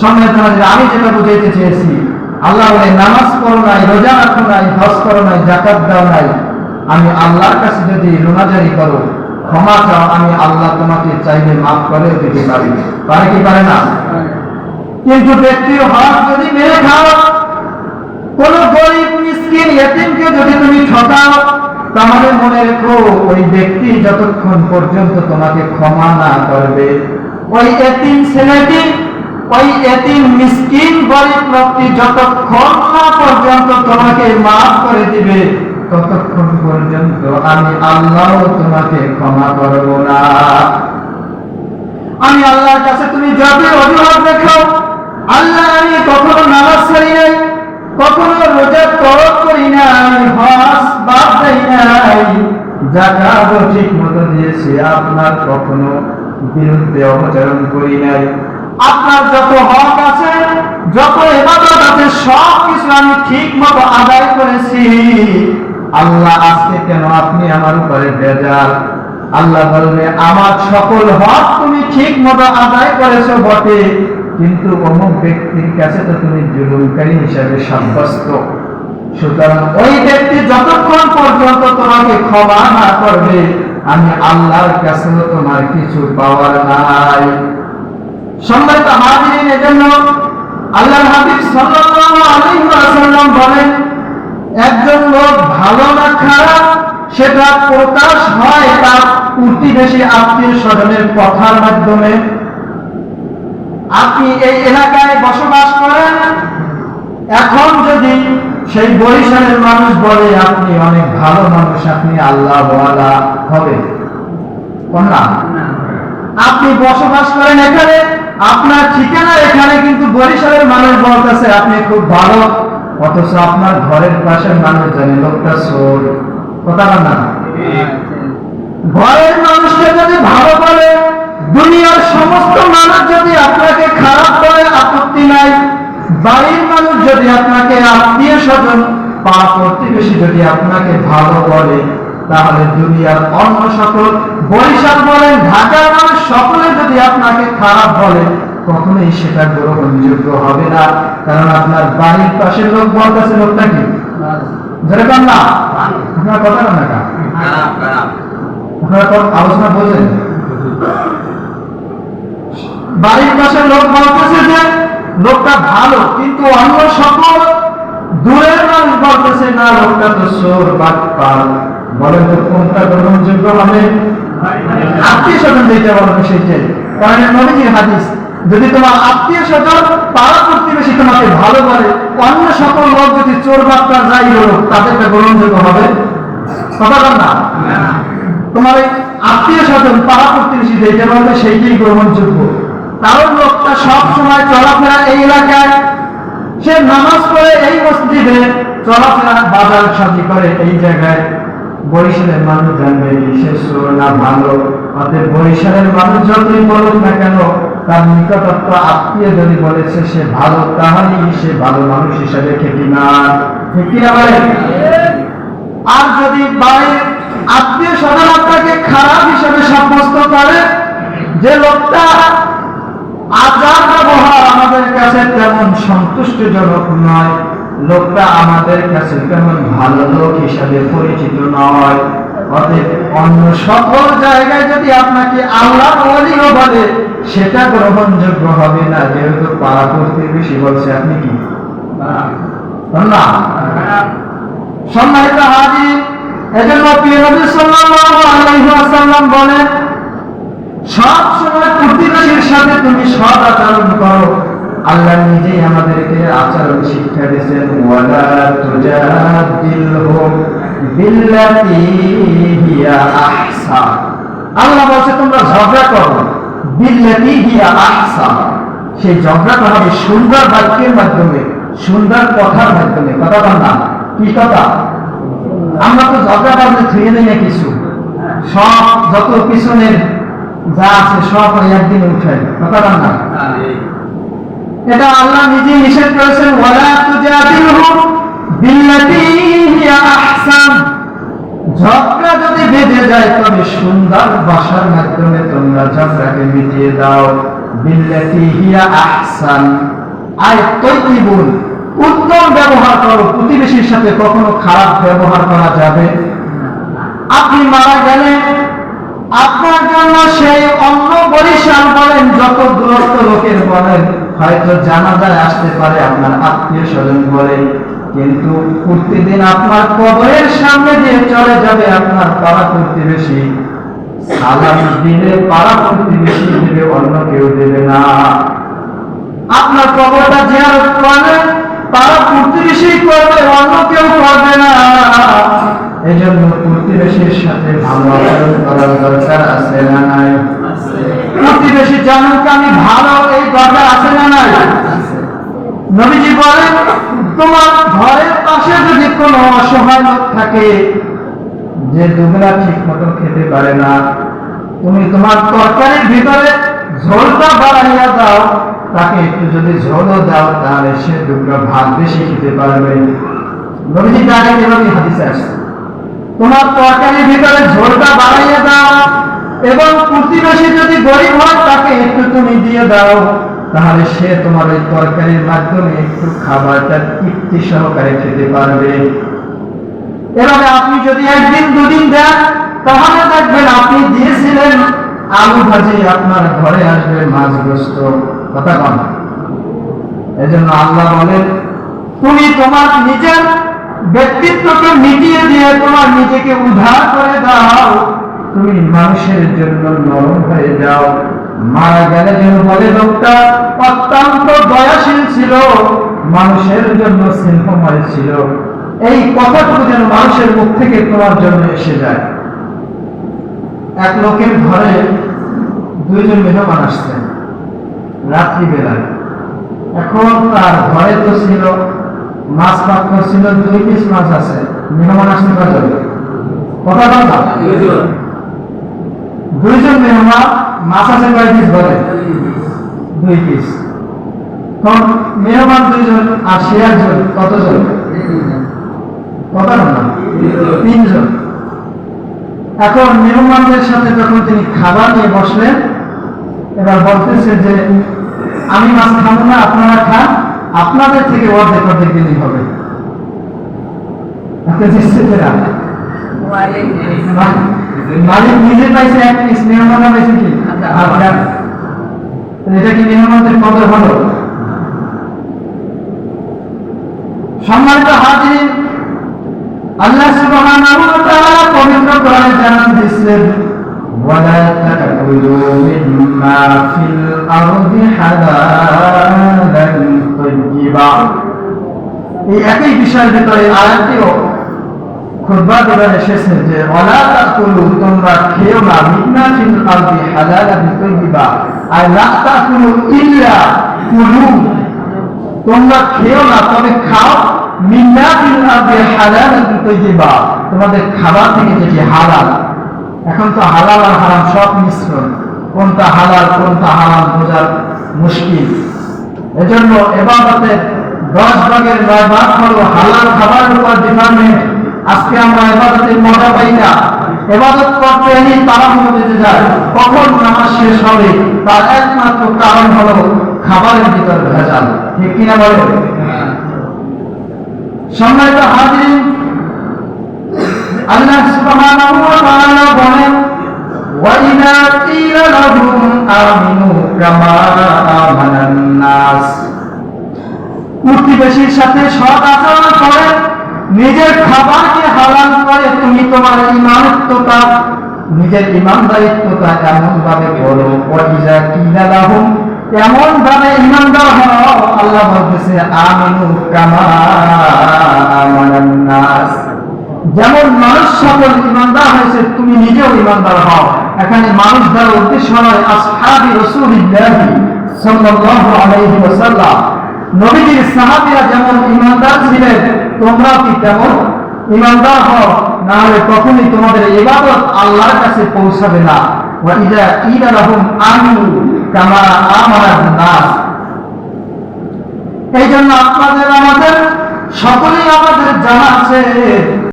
সম্মানিত আমি যেটা বুঝাইতে চেয়েছি, আল্লাহ নামাজ নাই, রোজা রাখো নাই করো নাই জাকাত দাও নাই। আমি আল্লাহর কাছে যদি রোনাজারি করো, ক্ষমা চাও, আমি আল্লাহ তোমাকে চাইলে মাফ করে দিতে পারি। পারে কি পারে না? কিন্তু ব্যক্তির যদি মেরে খাও, কোন গরিব, মিসকিন, এতিমকে যদি তুমি ঠকাও, তাহলে মনে রেখো, ওই ব্যক্তি যতক্ষণ পর্যন্ত তোমাকে ক্ষমা না করবে, ওই এতিম ছেলেটি ওই এতিম মিসকিন গরিব লোকটি পর্যন্ত তোমাকে মাফ করে দিবে পর্যন্ত আমি আল্লাহ তোমাকে ক্ষমা না। আমি আল্লাহর কাছে তুমি যতই অজুহাত দেখাও আল্লাহ আমি কখনো নামাজ ছাড়ি নাই, কখনো রোজা তরক করি নাই, হজ বাদ দেই নাই জাকাতও ঠিক মতো দিয়েছি, আপনার কখনো বিরুদ্ধে অপচারণ করি নাই। আপনার যত হক আছে, যত ইবাদত আছে সব কিছু আমি ঠিক মতো আদায় করেছি। আল্লাহ আজকে কেন আপনি আমার উপরে বেজাল আল্লাহ বলবে, আমার সকল হক তুমি ঠিক মতো আদায় করেছ বটে, কিন্তু অমুক ব্যক্তির কাছে তো তুমি জুলুমকারী হিসাবে সাব্যস্ত। সুতরাং ওই ব্যক্তি যতক্ষণ পর্যন্ত তোমাকে ক্ষমা না করবে, আমি আল্লাহর কাছে তোমার কিছু পাওয়ার নাই। সম্মানিত হাজিরিন, এজন্য আল্লাহর হাবিব সাল্লাল্লাহু আলাইহি ওয়াসাল্লাম বলেন, একজন লোক ভালো না খারাপ, সেটা প্রকাশ হয় তার প্রতিবেশী আত্মীয় স্বজনের কথার মাধ্যমে। আপনি এই এলাকায় বসবাস করেন, এখন যদি সেই বরিশালের মানুষ বলে, আপনি অনেক ভালো মানুষ, আপনি আল্লাহ হবে। না আপনি বসবাস করেন এখানে আপনার ঠিকানা এখানে কিন্তু বরিশালের মানুষ বলতেছে, আপনি খুব ভালো। অথচ আপনার ঘরের পাশের মানুষ জানে, লোকটা চোর। কথা না। ঘরের মানুষকে যদি ভালো বলে, দুনিয়ার সমস্ত মানুষ যদি আপনাকে খারাপ বলে, আপত্তি নাই। বাড়ির মানুষ যদি আপনাকে আত্মীয় স্বজন বা প্রতিবেশী যদি আপনাকে ভালো বলে, তাহলে দুনিয়ার অন্য সকল বরিশাল বলেন, ঢাকার মানুষ সকলে যদি আপনাকে খারাপ বলে কখনোই সেটা গ্রহণযোগ্য হবে না। কারণ আপনার বাড়ির পাশের লোক বলতেছে, লোকটা কি? না। আপনার কথা না আলোচনা বাড়ির পাশের লোক বলতেছে যে, লোকটা ভালো, কিন্তু অন্য সকল দূরের মানুষ বলতেছে, না, লোকটা তো চোর বাটপাল বলেন তো কোনটা গ্রহণযোগ্য হবে? আত্মীয় স্বজন যেটা বলবে সেইটাই কারণ হাদিস, যদি তোমার আত্মীয় স্বজন পাড়া প্রতিবেশী তোমাকে ভালো বলে অন্য সকল লোক যদি চোর যাই হলো তাদেরটা গ্রহণযোগ্য হবে? কথা বল না। তোমার আত্মীয় স্বজন পাড়া প্রতিবেশী যেটা বলবে সেইটাই গ্রহণযোগ্য। কারণ লোকটা সব সময় চলাফেরা এই এলাকায়। সে নামাজ পড়ে এই মসজিদে, চলাফেরা বাজার সাজি করে এই জায়গায়। বরিশালের মানুষ জানবে সে না ভালো অতএব বরিশালের মানুষ যতই বলুক না কেন, তার নিকটত্ব আত্মীয় যদি বলেছে সে ভালো, তাহলেই সে ভালো মানুষ হিসাবে খেটি না ঠিক কিনা বলেন? আর যদি বাড়ির আত্মীয় স্বজন আপনাকে খারাপ হিসাবে সাব্যস্ত করে, যে লোকটা আচার ব্যবহার আমাদের কাছে তেমন সন্তুষ্টজনক নয় লোকটা আমাদের কাছে তেমন ভালো লোক হিসাবে পরিচিত নয় অতএব অন্য সকল জায়গায় যদি আপনাকে আল্লাহ বলে, সেটা গ্রহণযোগ্য হবে না। যেহেতু প্রতিবেশী বলছে, আপনি কি? সব সময় প্রতিবেশীর সাথে তুমি সৎ আচরণ করো। আল্লাহ নিজেই আমাদেরকে আচরণ শিক্ষা দিয়েছেন, ওয়ালা তুজাদিলহুম বিল্লাতি হিয়া আহসান আল্লাহ বলছে, তোমরা ঝগড়া করো, বিল্লাতি হিয়া আহসান সেই ঝগড়াটা হবে সুন্দর বাক্যের মাধ্যমে, সুন্দর কথার মাধ্যমে। কথা না, কি কথা? আমরা তো ঝগড়া বাজলে ছুঁয়ে দেই না কিছু। সব যত পিছনের যা আছে সব একদিন উঠাই। কথা না। এটা আল্লাহ নিজে নিষেধ করেছেন, ওয়ালা বিল্লাতি হিয়া আহসান। ঝগড়া যদি বেঁধে যায়, তবে সুন্দর ভাষার মাধ্যমে তোমরা ঝগড়াকে মিটিয়ে দাও। বিল্লাতি হিয়া আহসান। তৈবুন উত্তম ব্যবহার করো। প্রতিবেশীর সাথে কখনো খারাপ ব্যবহার করা যাবে আপনি মারা গেলে আপনার জন্য সেই অন্য বরিশাল বলেন, যত দূরত্ব লোকের বলেন। হয়তো জানাজায় আসতে পারে আপনার আত্মীয় স্বজন বলেন কিন্তু প্রতিদিন আপনার কবরের সামনে দিয়ে চলে যাবে আপনার পাড়া প্রতিবেশী। সালাম দিলে পাড়া প্রতিবেশী অন্য কেউ দেবে না। আপনার কবরটা পাড়া প্রতিবেশী করবে অন্য কেউ করবে না। প্রতিবেশীর সাথে ভালো আচরণ করার দরকার আছে না নাই? প্রতিবেশী জানুক আমি ভালো, এই দরকার আছে না নাই? নবীজি বলেন, তোমার ঘরের পাশে যদি কোনো অসহায় লোক থাকে, যে দুবেলা ঠিক মতো খেতে পারে না, তুমি তোমার তরকারির ভিতরে ঝোলটা বাড়াইয়া দাও, তাকে একটু যদি ঝোলও দাও, তাহলে সে দুটো ভাত বেশি খেতে পারবে। নবীজি তাকে এভাবে হাদিসে আসছে। তোমার তরকারির ভিতরে ঝোলটা বাড়াইয়া দাও এবং প্রতিবেশী যদি গরিব হয়, তাকে একটু তুমি দিয়ে দাও। তাহলে সে তোমার ওই তরকারির মাধ্যমে একটু খাবারটা তৃপ্তি সহকারে খেতে পারবে। এভাবে আপনি যদি একদিন, দুদিন দেন, তাহলে দেখবেন আপনি দিয়েছিলেন, আলু ভাজি আপনার ঘরে আসবে মাছগ্রস্ত। কথা কম এজন্য আল্লাহ বলেন, তুমি তোমার নিজের ব্যক্তিত্বকে মিটিয়ে দিয়ে তোমার নিজেকে উদ্ধার করে দাও। তুমি মানুষের জন্য নরম হয়ে যাও। মারা গেলে যেন বলে লোকটা, অত্যন্ত দয়াশীল ছিল, মানুষের জন্য স্নেহময় ছিল। এই কথাটুকু যেন মানুষের মুখ থেকে তোমার জন্য এসে যায়। এক লোকের ঘরে দুইজন মেহমান আসছেন, রাত্রিবেলায়। এখন তার ঘরে তো ছিল, মাছ পাত্র ছিল, দুই পিস মাছ আছে। মেহমান আসতে পারবে? কথা কথা দুইজন মেহমান মাছ আছে কয় পিস বলে দুই পিস তখন মেহমান দুইজন আর সে একজন কতজন? না তিনজন। এখন মেহমানদের সাথে যখন তিনি খাবার নিয়ে বসলেন এবার বলতেছে যে আমি মাছ খাব না আপনারা খান আপনাদের থেকে অর্ধেক অর্ধেক দিলেই হবে। আপনি মালিক নিজে পাইছে এক পিস মেহমান পাইছে কি? আপনার এটা কি মেহমানদের কদর হলো? সম্মানিত হাজির আল্লাহ সুবহানাহু ওয়া তাআলা পবিত্র কোরআনে জানান দিয়েছেন এই একই বিষয়ের ভিতরে আয়াতটিও তোমাদের খাবার থেকে যেটি হালাল। এখন তো হালাল আর হারাম সব মিশ্রণ। কোনটা হালাল, কোনটা হারাম বোঝার মুশকিল। এজন্য এবাদতের দশ ভাগের নয় ভাগ হলো হালাল খাবারের উপর ডিপার্টমেন্ট আজকে আমরা এবাদতের মজা পাই না এবাদত করতে এনে তারা বেঁচে যায় কখন নামাজ শেষ হবে তার একমাত্র কারণ হলো খাবারের ভিতর ভেজাল। ঠিক কিনা বলে সম্মানিত হাজির আল্লাহ সুবহানাহু ওয়া তাআলা বলেন ওয়াইদা কিলা লাহুম আমিনু কামা আমানান নাস। প্রতিবেশীর সাথে সৎ আচরণ করেন নিজের খাবারকে হালাল করে তুমি তোমার ইমানত্বতা নিজের ইমানদারিত্বতা এমন ভাবে করো ওয়াইজা কিলা লাহুম এমন ভাবে ইমানদার হও, আল্লাহ বলতেছে, আমিনু কামা যেমন মানুষ সকল ইমানদার হয়েছে, তুমি নিজেও ইমানদার হও। এখানে মানুষ দ্বারা উদ্দেশ্য নয় আসহাবি রাসূলিল্লাহি সাল্লাল্লাহু আলাইহি ওয়াসাল্লাম। নবীজির সাহাবীরা যেমন ইমানদার তোমরাও কি তেমন, ইমানদার হও না হলে কখনই তোমাদের ইবাদত আল্লাহর কাছে পৌঁছাবে না। ওয়াইদা কিলা লাহুম আমিনু কামা নাস এই জন্য আপনাদের আমাদের, সকলেই আমাদের জানা আছে